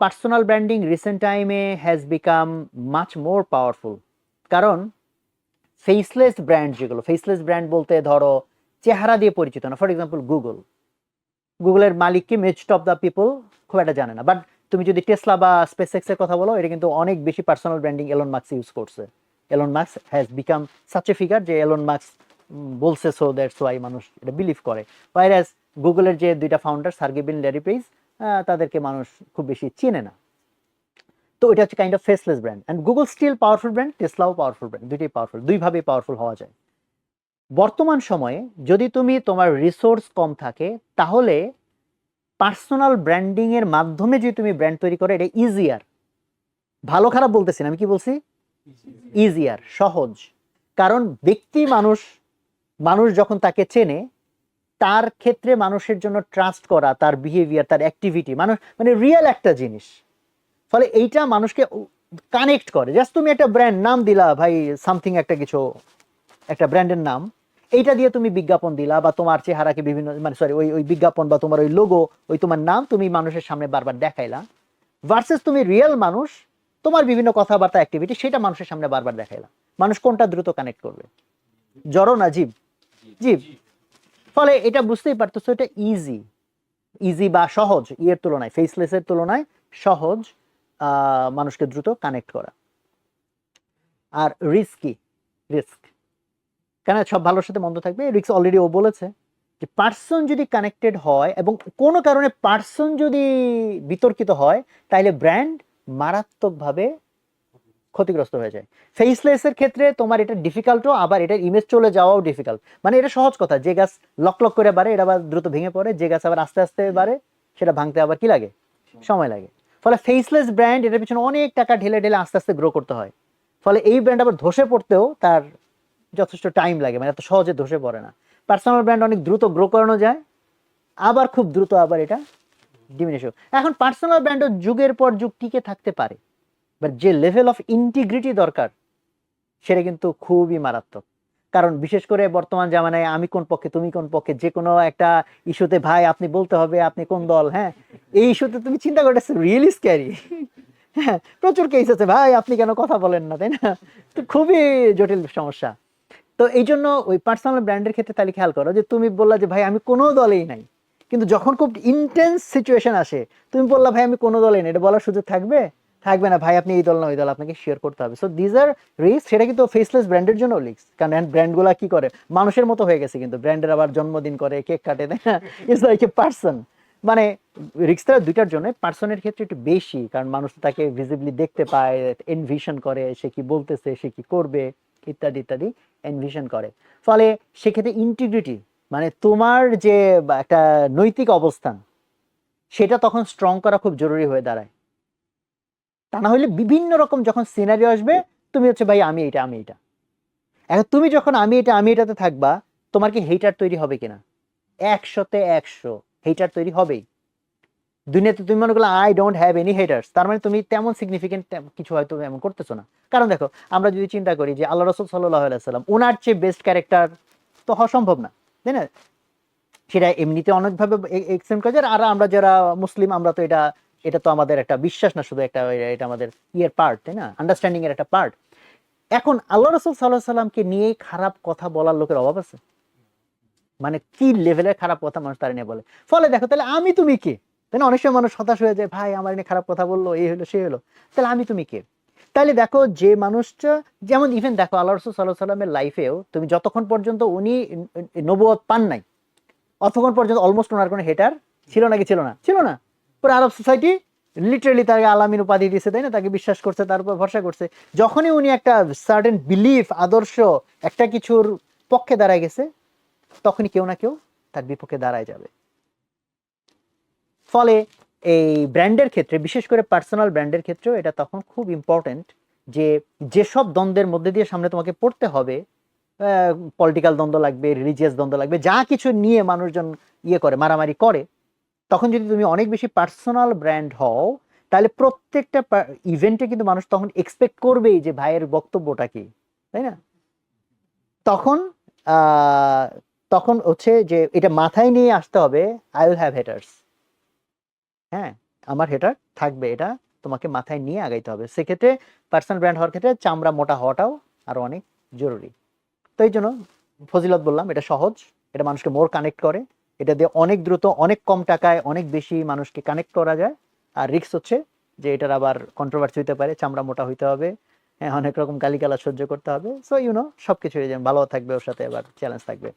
Personal branding recent টাইমে has become much more powerful কারণ faceless brand যেগুলো faceless brand বলতে ধরো চেহারা দিয়ে পরিচিত না। ফর এক্সাম্পল গুগল গুগলের মালিককে মেজট অফ দ্য পিপল খুব একটা জানে না। বাট তুমি যদি টেসলা বা স্পেসএক্স এর কথা বলো, এটা কিন্তু অনেক বেশি personal branding Elon Musk use করছে। Elon Musk has become such a figure যে এলন মার্কস বলছে সো দ্যাটস ওয়াই মানুষ এটা বিলিভ করে। ওয়াইরাস গুগলের যে দুইটা ফাউন্ডার সার্গেবিন ল্যারি তাদেরকে মানুষ খুব বেশি চেনে না। তো এটা হচ্ছে kind of faceless brand and Google still powerful brand টেসলাও powerful brand দুইটাই পাওয়ারফুল দুইভাবে পাওয়ারফুল হওয়া যায়। বর্তমান সময়ে যদি তুমি তোমার রিসোর্স কম থাকে, তাহলে পার্সোনাল ব্র্যান্ডিংয়ের মাধ্যমে যদি তুমি ব্র্যান্ড তৈরি করো, এটা ইজিয়ার ভালো খারাপ বলতেছি না, আমি কি বলছি? ইজিয়ার সহজ। কারণ ব্যক্তি মানুষ মানুষ যখন তাকে চেনে তার ক্ষেত্রে মানুষের জন্য ট্রাস্ট করা তার বিহেভিয়ার তার অ্যাক্টিভিটি মানুষ মানে রিয়েল একটা জিনিস। ফলে এইটা মানুষকে কানেক্ট করে। জাস্ট তুমি একটা ব্র্যান্ড নাম দিলা ভাই সামথিং একটা কিছু একটা ব্র্যান্ডের নাম এইটা দিয়ে তুমি বিজ্ঞাপন দিলা বা তোমার চেহারাকে বিভিন্ন মানে সরি ওই ওই বিজ্ঞাপন বা তোমার ওই লোগো ওই তোমার নাম তুমি মানুষের সামনে বারবার দেখাইলা ভার্সেস তুমি রিয়েল মানুষ তোমার বিভিন্ন কথাবার্তা অ্যাক্টিভিটি সেটা মানুষের সামনে বারবার দেখাইলা। মানুষ কোনটা দ্রুত কানেক্ট করবে? জড়ো না জীব। জীব। ফলে এটা বুঝতেই পারতেছো, এটা ইজি ইজি বা সহজ ইয়ের তুলনায় ফেসলেসের তুলনায় সহজ মানুষকে দ্রুত কানেক্ট করা। আর রিস্কি রিস্ক কেন সব ভালোর সাথে মন্দ থাকবে? রিস্ক অলরেডি ও বলেছে যে পার্সন যদি কানেক্টেড হয় এবং কোনো কারণে পার্সন যদি বিতর্কিত হয় তাহলে ব্র্যান্ড মারাত্মকভাবে ক্ষতিগ্রস্ত হয়ে যায়। ফেসলেসের ক্ষেত্রে তোমার এটা ডিফিকাল্টও আবার এটার ইমেজ চলে যাওয়াও ডিফিকাল্ট মানে এটা সহজ কথা, যে গাছ লক লক করে বাড়ে, এটা আবার দ্রুত ভেঙে পড়ে, যে গাছ আবার আস্তে আস্তে বাড়ে, সেটা ভাঙতে আবার কি লাগে? সময় লাগে। ফলে ফেসলেস ব্র্যান্ড এটার পিছনে অনেক টাকা ঢেলে ঢেলে আস্তে আস্তে গ্রো করতে হয়। ফলে এই ব্র্যান্ড আবার ধসে পড়তেও তার যথেষ্ট টাইম লাগে মানে এত সহজে ধসে পড়ে না। পার্সোনাল ব্র্যান্ড অনেক দ্রুত গ্রো করানো যায়, আবার খুব দ্রুত আবার এটা ডিমিনিশ এখন পার্সোনাল ব্র্যান্ডও যুগের পর যুগ টিকে থাকতে পারে। বাট যে লেভেল অফ ইন্টিগ্রিটি দরকার, সেটা কিন্তু খুবই মারাত্মক। কারণ বিশেষ করে বর্তমান জামানায় আমি কোন পক্ষে, তুমি কোন পক্ষে, যে কোনো একটা ইস্যুতে, ভাই, আপনি বলতে হবে, আপনি কোন দল? হ্যাঁ এই ইস্যুতে তুমি চিন্তা করতেছো রিয়েলি স্ক্যারি হ্যাঁ প্রচুর কেস আছে, ভাই, আপনি কেন কথা বলেন না? তাই না? তো খুবই জটিল সমস্যা। তো এই জন্য ওই পার্সোনাল ব্র্যান্ডের ক্ষেত্রে তাহলে খেয়াল করো যে, তুমি বললা যে, ভাই, আমি কোনো দলেই নাই। কিন্তু যখন খুব ইন্টেন্স সিচুয়েশন আসে, তুমি বললা, ভাই, আমি কোনো দলেই নাই। এটা বলার সুযোগ থাকবে? থাকবে না, ভাই, আপনি এই দল না, ওই দল, আপনাকে শেয়ার করতে হবে। সো দিজ আর রিস্ক সেটা কিন্তু ফেসলেস ব্র্যান্ডের জন্য লিক্স কারণ ব্র্যান্ডগুলা কি করে? মানুষের মতো হয়ে গেছে কিন্তু ব্র্যান্ডের আবার জন্মদিন করে কেক কাটে, তাই লাইক এ পার্সন মানে রিক্সটা দুইটার জন্য পার্সনের ক্ষেত্রে একটু বেশি, কারণ মানুষ তাকে ভিজিবলি দেখতে পায় এনভিশন করে, সে কি বলতেছে, সে কি করবে, ইত্যাদি ইত্যাদি এনভিশন করে। ফলে সেক্ষেত্রে ইন্টিগ্রিটি মানে তোমার যে একটা নৈতিক অবস্থান, সেটা তখন স্ট্রং করা খুব জরুরি হয়ে দাঁড়ায়। তা না হলে বিভিন্ন রকম যখন সিনারি আসবে, তুমি হচ্ছে, ভাই, আমি এটা আমি এটা। এখন তুমি যখন, আমি এটা, আমি এটাতে থাকবা, তোমার কি হেটার তৈরি হবে কিনা? একশোতে একশো হেটার তৈরি হবেই। দুনিয়াতে তুমি মনে করলে I don't have any haters তার মানে তুমি তেমন সিগনিফিকেন্ট কিছু হয়তো এমন করতেছো না। কারণ দেখো, আমরা যদি চিন্তা করি যে, আল্লাহ রসুল সাল্লাহ সাল্লাম ওনার চেয়ে বেস্ট ক্যারেক্টার তো হওয়া সম্ভব না, তাই না? সেটা এমনিতে অনেকভাবে এক্সটেন্ড করা যায়। আর আমরা যারা মুসলিম, আমরা তো এটা এটা তো আমাদের একটা বিশ্বাস না, শুধু একটা এটা আমাদের ইয়ের পার্ট তাই না? আন্ডারস্ট্যান্ডিং এর একটা পার্ট এখন আল্লাহ রসুল সাল্লাহ সাল্লামকে নিয়ে খারাপ কথা বলার লোকের অভাব আছে? মানে কি লেভেলের খারাপ কথা মানুষ তারা নিয়ে বলে? ফলে দেখো, তাহলে আমি তুমি কে? না? অনেক সময় মানুষ হতাশ হয়ে যায়, ভাই, আমার নিয়ে খারাপ কথা বলল, এই হলো, সে হলো। তাহলে আমি তুমি কে? তাহলে দেখো, যে মানুষটা, যেমন ইভেন দেখো, আল্লাহ রসুল সাল্লাহ সাল্লামের লাইফেও তুমি যতক্ষণ পর্যন্ত উনি নবুয়ত পান নাই, অতক্ষণ পর্যন্ত অলমোস্ট ওনার কোনো হেটার ছিল নাকি ছিল না? ছিল না। পুরো আরব সোসাইটি লিটারেলি তাকে আলামিন উপাধি দিয়েছে, তাই না? তাকে বিশ্বাস করছে, তার উপর ভরসা করছে। যখনই উনি একটা সার্টেন বিলিফ আদর্শ, একটা কিছুর পক্ষে দাঁড়ায় গেছে, তখনই কেউ না কেউ তার বিপক্ষে দাঁড়ায় যাবে। ফলে এই ব্র্যান্ডের ক্ষেত্রে, বিশেষ করে পার্সোনাল ব্র্যান্ডের ক্ষেত্রেও এটা তখন খুব ইম্পর্টেন্ট যে যেসব দ্বন্দ্বের মধ্যে দিয়ে সামনে তোমাকে পড়তে হবে পলিটিক্যাল দ্বন্দ্ব লাগবে রিলিজিয়াস দ্বন্দ্ব লাগবে, যা কিছু নিয়ে মানুষজন ইয়ে করে, মারামারি করে তখন যদি তুমি অনেক বেশি পার্সোনাল ব্র্যান্ড হও, তাহলে প্রত্যেকটা ইভেন্টে কিন্তু মানুষ তখন এক্সপেক্ট করবেই যে ভাইয়ের বক্তব্যটা কি, তাই না? তখন তখন হচ্ছে যে এটা মাথায় নিয়ে আসতে হবে আই উইল হ্যাভ হেটার্স হ্যাঁ আমার হেটার থাকবে, এটা তোমাকে মাথায় নিয়ে আগাইতে হবে। সেক্ষেত্রে পার্সোনাল ব্র্যান্ড হওয়ার ক্ষেত্রে চামড়া মোটা হওয়াটাও আরও অনেক জরুরি। তো এই জন্য ফজিলত বললাম, এটা সহজ, এটা মানুষকে মোর কানেক্ট করে। এটা দিয়ে অনেক দ্রুত, অনেক কম টাকায় অনেক বেশি মানুষকে কানেক্ট করা যায়। আর রিক্স হচ্ছে যে এটার আবার কন্ট্রোভার্সি হইতে পারে, চামড়া মোটা হইতে হবে হ্যাঁ অনেক রকম গালিগালা সহ্য করতে হবে। সো ইউনো সবকিছু ভালো থাকবে ওর সাথে, আবার চ্যালেঞ্জ থাকবে।